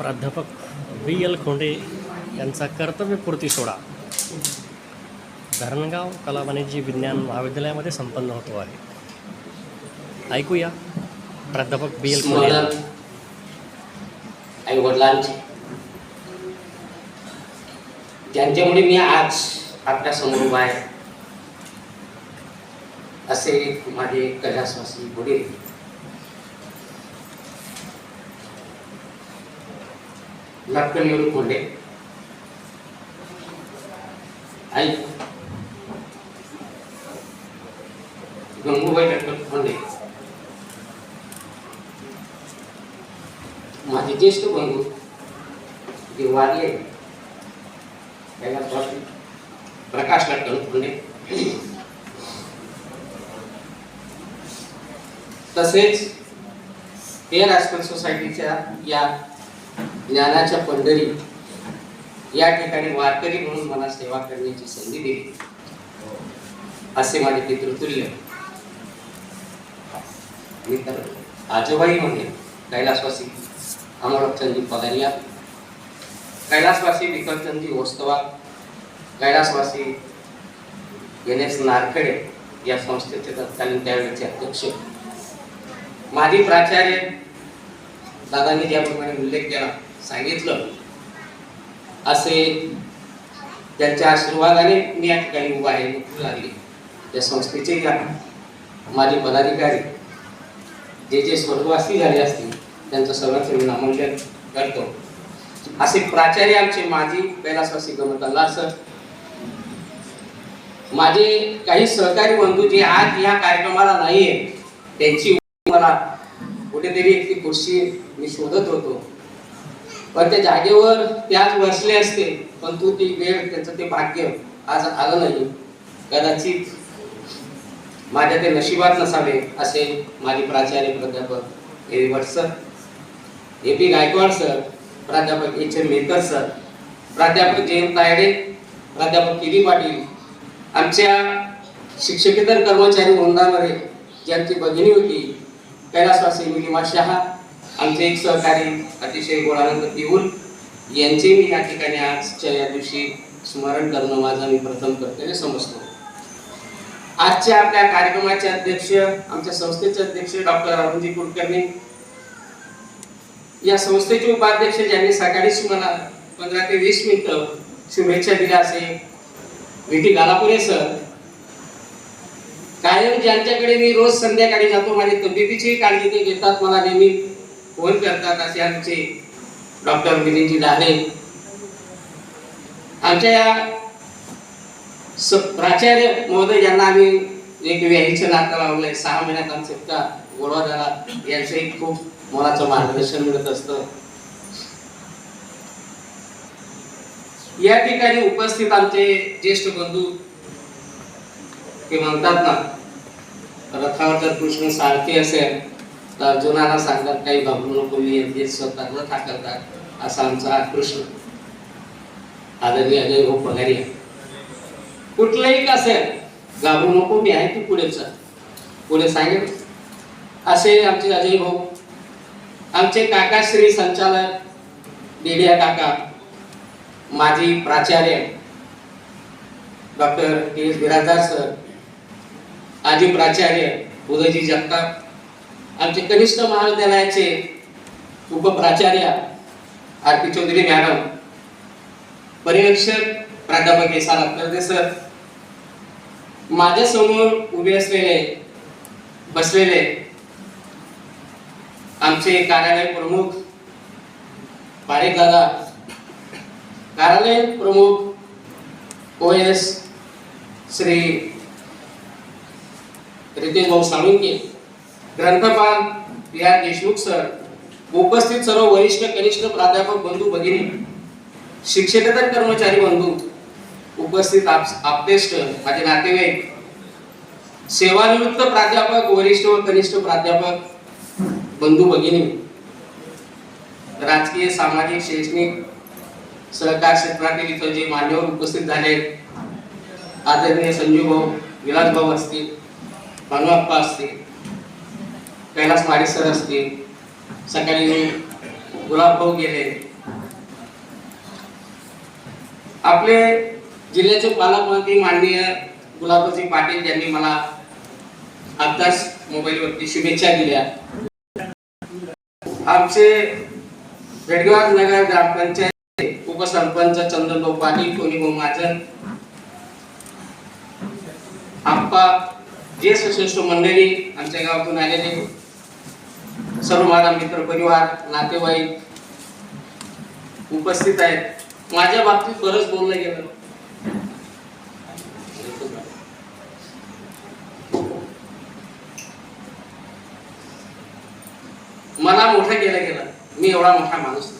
प्राध्यापक बी एल खोंडे यांचा कर्तव्यपूर्ती सोडा धरणगाव कला वाणिज्य विज्ञान महाविद्यालयामध्ये संपन्न होतो आहे. ऐकूया प्राध्यापक बी एल खोंडे त्यांच्यामुळे आई वडिलांचे मी आज आपल्यासमोर उभा आहे. असे माझे कैलासवासी वडील लटकन खोंडे आई गंगूबाई लटकन खोंडे माझे ज्येष्ठ बंधू जे वारले त्याला प्रकाश लटकन खोंडे तसेच एअर ॲस्पल सोसायटीच्या या ज्ञानाच्या पंढरी. या ठिकाणी वारकरी म्हणून मला सेवा करण्याची संधी दिली. असे माझे पितृतुल्य. मी तर आजोबाई म्हणे कैलासवासी अमरचंदी पगारिया कैलासवासी विकलचंदी ओस्तवा कैलासवासी एन एस नारखेडे या संस्थेचे तत्कालीन त्यावेळेचे अध्यक्ष. माजी प्राचार्य दादांनी ज्याप्रमाणे उल्लेख केला सांगितलं. असे त्यांच्या आशीर्वादाने मी या ठिकाणी उभा आहे नोकरी लागली. त्या संस्थेचे या माझे पदाधिकारी जे जे स्वर्गवासी झाले असतील त्यांचं सगळ्यांचं मी नामांकन करतो. असे प्राचार्य आमचे माजी कैलासवासी गमत सर माझे काही सहकारी बंधू जे आज या कार्यक्रमाला नाहीये त्यांची मला कुठेतरी एक ती खुर्शी मी शोधत होतो. पण त्या जागेवर त्याच वसले बसले असते पण तू ती वेळ त्याचं ते भाग्य आज आलं नाही. कदाचित माझ्या ते नशिबात नसावे असे माझे प्राचार्य प्राध्यापक A Bhat sir. A P Gaikwad sir प्राध्यापक एच एम मेकर सर प्राध्यापक जयंत तायडे प्राध्यापक किरी पाटील आमच्या शिक्षकेतर कर्मचारी वृंदामध्ये ज्यांची भगिनी होती कैलासवासी निलिमा शहा आमचे एक सहकारी अतिशय गोळानंद पिऊल यांचे मी या ठिकाणी आजच्या या दिवशी स्मरण करणं माझं मी प्रथम कर्तव्य समजतो. आजच्या आपल्या कार्यक्रमाचे अध्यक्ष आमच्या संस्थेचे अध्यक्ष डॉक्टर अरुणजी कुलकर्णी या संस्थेचे उपाध्यक्ष ज्यांनी सकाळीच मला पंधरा ते वीस मिनिटं शुभेच्छा दिल्या असे विटी गालापुरे सर कायम ज्यांच्याकडे मी रोज संध्याकाळी जातो माझी तब्येतीची काळजी ते घेतात मला नेहमी फोन करतात असे आमचे डॉक्टर गिरीजी लाहे आमच्या या प्राचार्य महोदय यांना आम्ही एक व्याहीचं नातं लावलंय सहा महिन्यात आमचे इतका गोळवा झाला यांचंही खूप मोलाचं मार्गदर्शन मिळत असतं. या ठिकाणी उपस्थित आमचे ज्येष्ठ बंधू ते म्हणतात ना रथावर जर कृष्ण सारखे असेल तर अर्जुनाला सांगतात काही घाबरू नको मी येते स्वतः रथ हाकलतात असा आमचा कृष्ण. आदरणीय अजय भाऊ पगारी आहे. कुठलंही असेल घाबरू नको मी आहे तू पुढे चल. पुढे सांगेल असे आमचे अजय भाऊ. आमचे काका श्री संचालक डेडिया काका माजी प्राचार्य doctor K S Biradar sir आजी प्राचार्य उदयजी जगताप आमचे कनिष्ठ महाविद्यालयाचे उपप्राचार्य आर पी चौधरी मॅडम पर्यवेक्षक प्राध्यापक एस आर अत्तरदे सर माझ्यासमोर उभे असलेले बसलेले आमचे कार्यालय प्रमुख पारेख दादा कार्यालय प्रमुख ओ एस श्री रितेश भाऊ साळुंके ग्रंथपाल पी आर देशमुख सर उपस्थित सर्व वरिष्ठ कनिष्ठ प्राध्यापक बंधू भगिनी शिक्षकेतर कर्मचारी बंधू उपस्थित आपतेष्ट माझे नातेवाईक सेवानिवृत्त प्राध्यापक वरिष्ठ व कनिष्ठ प्राध्यापक बंधू भगिनी राजकीय सामाजिक शैक्षणिक सहकार क्षेत्रातील इथं जे मान्यवर उपस्थित झाले आदरणीय संजू भाऊ विलास भाऊ असतील भानुआप्पा असतील कैलास माडे सर असतील सकाळी गुलाब भाऊ गेले. आपले जिल्ह्याचे पालकमंत्री माननीय गुलाबजी पाटील यांनी मला आताच मोबाईलवरती शुभेच्छा दिल्या. आमचे बेडगाव नगर ग्रामपंचायत उपसरपंच चंद्रभाऊ पाटील कोणीभाऊ महाजन आप्पा ज्येष्ठ श्रेष्ठ मंडळी आमच्या गावातून आलेले. सर्व माझा मित्र परिवार नातेवाईक उपस्थित आहेत. माझ्या बाबतीत बरंच बोललं गेलं. मला मोठं केलं गेलं. मी एवढा मोठा माणूस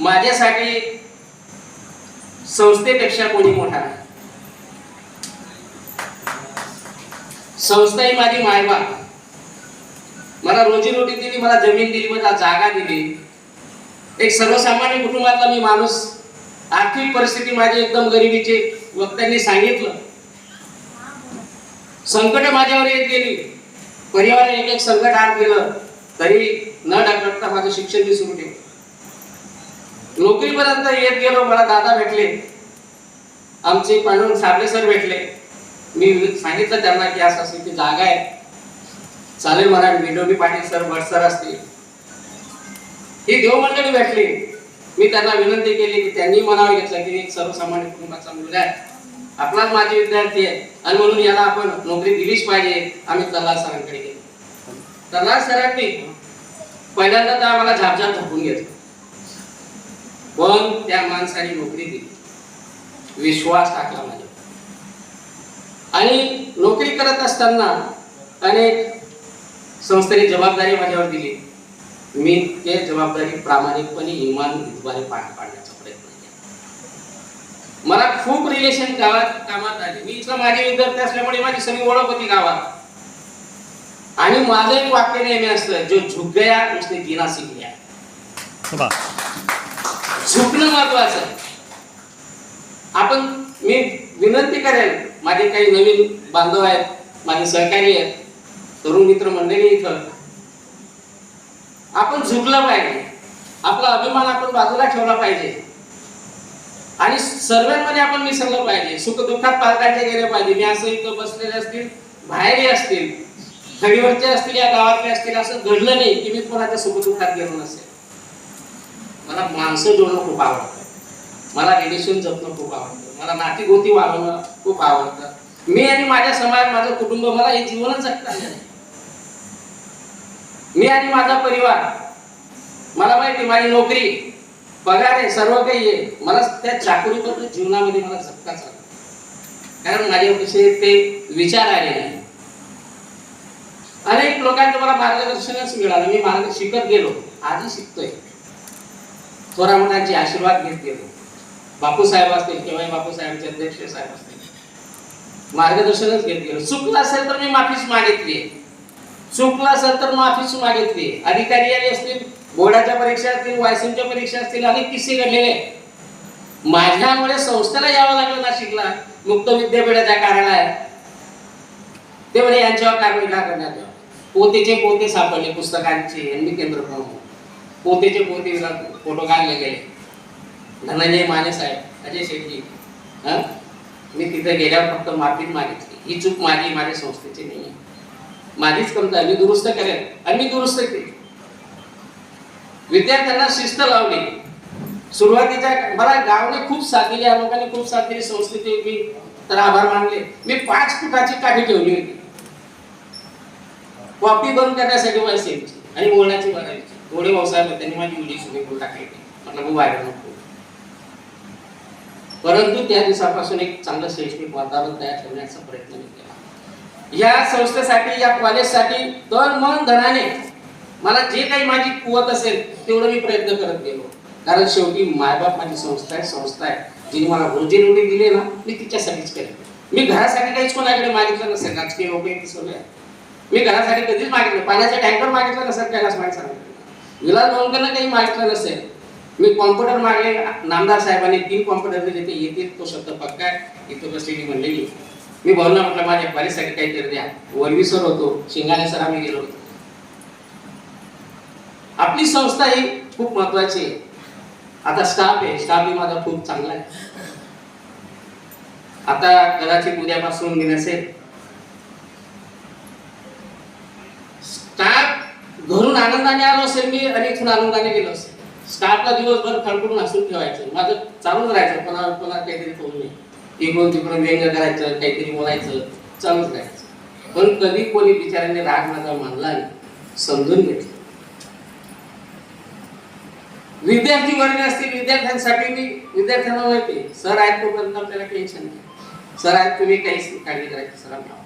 माझ्यासाठी संस्थेपेक्षा कोणी मोठा नाही. संस्था ही माझी मायबाप. मला रोजीरोटी दिली मला जमीन दिली मला जागा दिली. एक सर्वसामान्य कुटुंबातला मी माणूस आर्थिक परिस्थिती माझी एकदम गरिबीची वक्त्यांनी सांगितलं. संकट माझ्यावर येत गेली. परिवाराने एक एक संकट आत गेलं तरी न डगडगता माझं शिक्षण मी सुरू ठेवलं. नोकरीपर्यंत येत गेलो मला दादा भेटले. आमचे पांडुरंग साबळे सर भेटले. मी सांगितलं त्यांना की असं असं ती जागा आहे. चालेल मला विडोबी पाटील सर भट सर असतील. ही देवमंडळी भेटली. मी त्यांना विनंती केली की त्यांनी मनावर घेतलं की एक सर्वसामान्य कुटुंबाचा मुलगा आहे. आपलाच माझे विद्यार्थी आहे. आणि म्हणून याला आपण नोकरी दिलीच पाहिजे आम्ही तलार सरांकडे गेलो. तलार सरांनी पहिल्यांदा तर आम्हाला झापझाप झपून घेतलं. पण त्या माणसाने नोकरी दिली. विश्वास टाकला माझ्या आणि नोकरी करत असताना अनेक संस्थेने जबाबदारी माझ्यावर दिली. मी ते जबाबदारी प्रामाणिकपणे इमानद्वारे पार पाडण्याचा प्रयत्न केला. मला खूप रिलेशन गावात कामात आले. मी इथला माझे विद्यार्थी असल्यामुळे माझी सगळी ओळख होती गावात. आणि माझं एक वाक्य नेहमी असतं जो झुक गया उसने सीख लिया. वा. झुकणं महत्वाचं. आपण मी विनंती करेन माझे काही नवीन बांधव आहेत माझे सहकारी आहेत तरुण मित्र मंडळी इथं. आपण झुकलं पाहिजे. आपला अभिमान आपण बाजूला ठेवला पाहिजे. आणि सर्वांमध्ये आपण मिसळलं पाहिजे. सुख दुःखात पालकाचे गेले पाहिजे. मी असं इथं बसलेले असतील बाहेरही असतील खडीवरचे असतील या गावातले असतील असं घडलं नाही की मी कोणाच्या सुखदुःखात गेलो नसेल. मला माणसं जोडणं खूप आवडतं. मला रिलेशन जपणं खूप आवडतं. मला नाती गोती वाढवणं खूप आवडतं. मी आणि माझ्या समाज माझं कुटुंब मला हे जीवनच जगता आलं नाही. मी आणि माझा परिवार. मला माहिती माझी नोकरी. पगार आहे सर्व काही आहे. मला त्या चाकरीबद्दल जीवनामध्ये मला झटका चालला. कारण माझ्याविषयी ते विचार आले नाही. अनेक लोकांचं मला मार्गदर्शनच मिळालं. मी मार्ग शिकत गेलो. आजही शिकतोय. थोरा मोठ्यांचे आशीर्वाद घेत गेलो. बापूसाहेब असतील किंवा बापूसाहेबांचे अध्यक्ष साहेब असतील. मार्गदर्शनच घेत गेलो. चुकलं असेल तर मी माफीच मागितली चुकला असेल तर माफीच मागितली. अधिकारी आले असतील बोर्डाच्या परीक्षा असतील वायसीमच्या परीक्षा असतील अनेक किस्से घडलेले माझ्यामुळे संस्थेला यावं लागलं नाशिकला. मुक्त विद्यापीठाच्या कार्यालयात. ते म्हणे यांच्यावर कारवाई का करण्यात यावं? पोतेचे पोते सापडले पुस्तकांचे यांनी केंद्र प्रमुख पोतेचे पोते फोटो काढले गेले. धनंजय माने साहेब अजय शेट्टी हा? मी तिथे गेल्यावर फक्त माफी मागितली. ही चूक माझी माझ्या संस्थेची नाही आहे माझीच कमता मी दुरुस्त करेन आणि मी दुरुस्त केली विद्यार्थ्यांना शिस्त लावली. सुरुवातीच्या मला गावने खूप साथ दिली. या लोकांनी खूप साथ दिली. संस्थेचे मी तर आभार मानले. मी पाच फुटाची काठी ठेवली होती. कॉपी बंद करण्यासाठी वाचायची आणि बोलण्याची बनायची थोडे व्यवसाय त्यांनी माझी उडी सुरू टाकली म्हटलं मी बाहेर नको परंतु त्या दिवसापासून एक चांगलं शैक्षणिक वातावरण तयार ठेवण्याचा प्रयत्न मी केला. या संस्थेसाठी या कॉलेजसाठी तन मन धनाने मला जे काही माझी कुवत असेल तेवढं मी प्रयत्न करत गेलो. कारण शेवटी मायबाप माझी संस्था आहे संस्था आहे. जिने मला रोजी रोटी दिली ना मी तिच्यासाठीच केलं. मी घरासाठी काहीच कोणाकडे मागितलं नसेल राजकीय लोक सगळे मी घरासाठी कधीच मागितलं पाण्याचा टँकर मागितलं नसेल कैलास माहिती सांगितलं विलास भाऊंकडनं काही मागितलं नसेल मी कॉम्प्युटर मागले नामदार साहेबांनी तीन कॉम्प्युटर दिले ते येतील तो शब्द पक्का आहे. इथं बसलेली म्हणलेली मी भाऊंना म्हटलं माझ्या कॉलेजसाठी काहीतरी द्या. वरवी सर होतो शिंगाने सर आम्ही गेलो होतो. आपली संस्था ही खूप महत्वाची आहे. आता स्टाफ आहे स्टाफ ही माझा खूप चांगला आहे. आता कदाचित उद्यापासून मी नसेल स्टाफ घरून आनंदाने आलो असेल मी आणि इथून आनंदाने गेलो असेल. स्टाफला दिवसभर खडखडून हसून ठेवायचं. माझं चालूच राहायचं कोणावर कोणा काहीतरी फोन नाही इकडून तिकडून व्यंग करायचं काहीतरी बोलायचं चालूच राहायचं. पण कधी कोणी बिचाऱ्याने राग माझा मानला समजून घेतलं. विद्यार्थी वर्ग असतील विद्यार्थ्यांसाठी मी विद्यार्थ्यांना माहिती सर आहेत तोपर्यंत आपल्याला टेन्शन नाही. सर आहेत तुम्ही काहीच काळजी करायची सरांना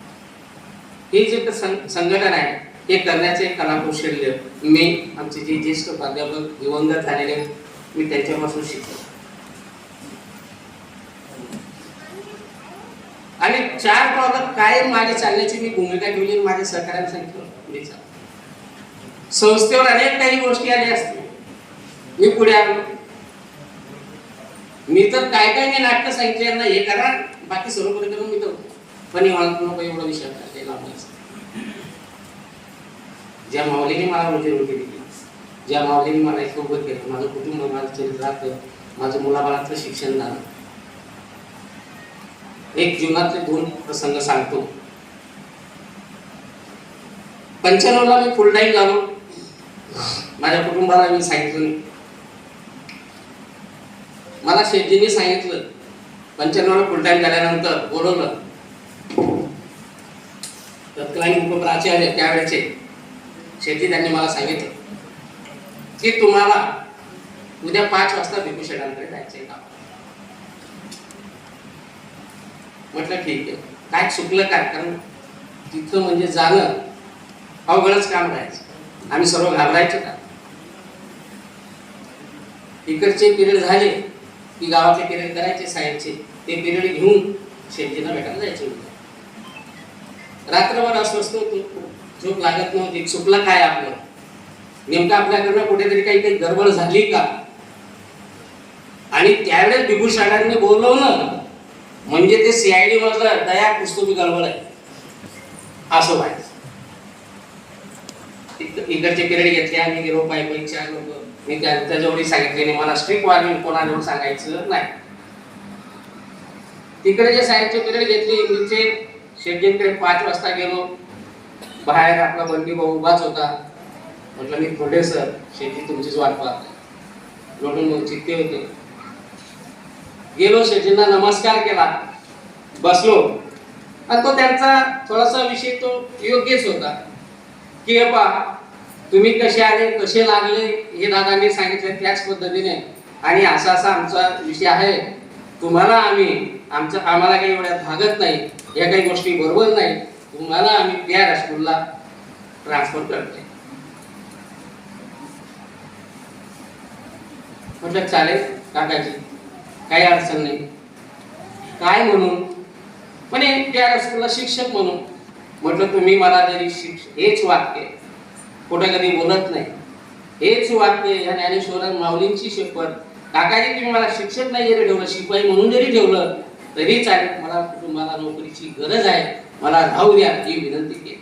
हे जे संघटन आहे हे करण्याचे कलाकौशल्य मी आमचे जे ज्येष्ठ प्राध्यापक दिवंगत झालेले मी त्यांच्यापासून शिकलो आणि चार पावलं कायम मागे चालण्याची मी भूमिका ठेवली माझ्या सहकार्याने सांगितलं. संस्थेवर अनेक काही गोष्टी आल्या असतील. मी पुढे आलो. मी तर काय काय मी नाटक सांगितले यांना हे करा. बाकी सर्व करून मी तर पण हे नको एवढा विषय होता, ज्या माऊलीने मला रोजी रोटी दिली ज्या माऊलीने मला इतकं उभं केलं माझं कुटुंब माझं चरित्रात माझं मुलाबाळाचं शिक्षण झालं एक जीवनातले दोन प्रसंग सांगतो. पंच्याण्णवला मी फुल टाईम झालो. माझ्या कुटुंबाला मी सांगितलं मला शेतीने सांगितलं पंच्याण्णवला फुल टाईम झाल्यानंतर बोलवलं. तत्कालीन उपप्राचार्य त्यावेळेचे. शेती त्यांनी मला सांगितलं की तुम्हाला उद्या पाच वाजता भिकू शेटांकडे जायचंय का? म्हटलं ठीक आहे. काय चुकलं काय? कारण तिथं म्हणजे जाणं अवघडच काम राहायचं. आम्ही सर्व घाबरायचो का? इकडचे पिरियड झाले की गावातले पिरियड करायचे साहेबचे. ते पिरियड घेऊन शेतीला भेटायला जायचे होते रात्रभर अस्वस्थ होतो. झोप लागत नव्हती. चुकलं काय आपलं? नेमकं आपल्याकडनं कुठेतरी काही काही गडबड झाली का? आणि त्यावेळेस बिभू शाळांनी बोलवलं म्हणजे ते सीआयडी मधलं दया कुस्तुबी गडबड आहे. असं व्हायचं इकडचे पिरियड घेतले आम्ही गेलो पाय लोक. मी त्या त्याच्यावर सांगितले नाही. मला स्ट्रिक्ट वॉर्निंग कोणाजवळ सांगायचं नाही. तिकडे जे सायन्सचे पिरियड घेतले इंग्लिशचे शेटजींकडे पाच वाजता गेलो. बाहेर आपला बंडी भाऊ उभाच होता. म्हटलं मी थोडे सर. शेती तुमचीच वाट पाहत लोटून चित्ते होते. गेलो शेठींना नमस्कार केला. बसलो. आणि तो त्यांचा थोडासा विषय तो योग्यच होता. की बा पहा तुम्ही कसे आले कसे लागले हे दादांनी सांगितलं त्याच पद्धतीने. आणि असा असा आमचा विषय आहे. तुम्हाला आम्ही आमचं आम्हाला काही एवढ्या भागत नाही. या काही गोष्टी बरोबर नाही. तुम्हाला आम्ही त्या हायस्कूलला ट्रान्सफर करतोय. म्हटलं चालेल काकाजी. काही अडचण नाही. काय म्हणून म्हणे त्या स्कूलला शिक्षक म्हणून म्हटलं तुम्ही मला जरी शिक्ष हेच वाक्य कुठं कधी बोलत नाही. हेच वाक्य ह्या ज्ञानेश्वरन माऊलींची शपथ. काकाजी तुम्ही मला शिक्षक नाही जरी ठेवलं शिपाई म्हणून जरी ठेवलं तरी चालेल. मला कुटुंबाला नोकरीची गरज आहे. मला राहू द्या. ही विनंती केली.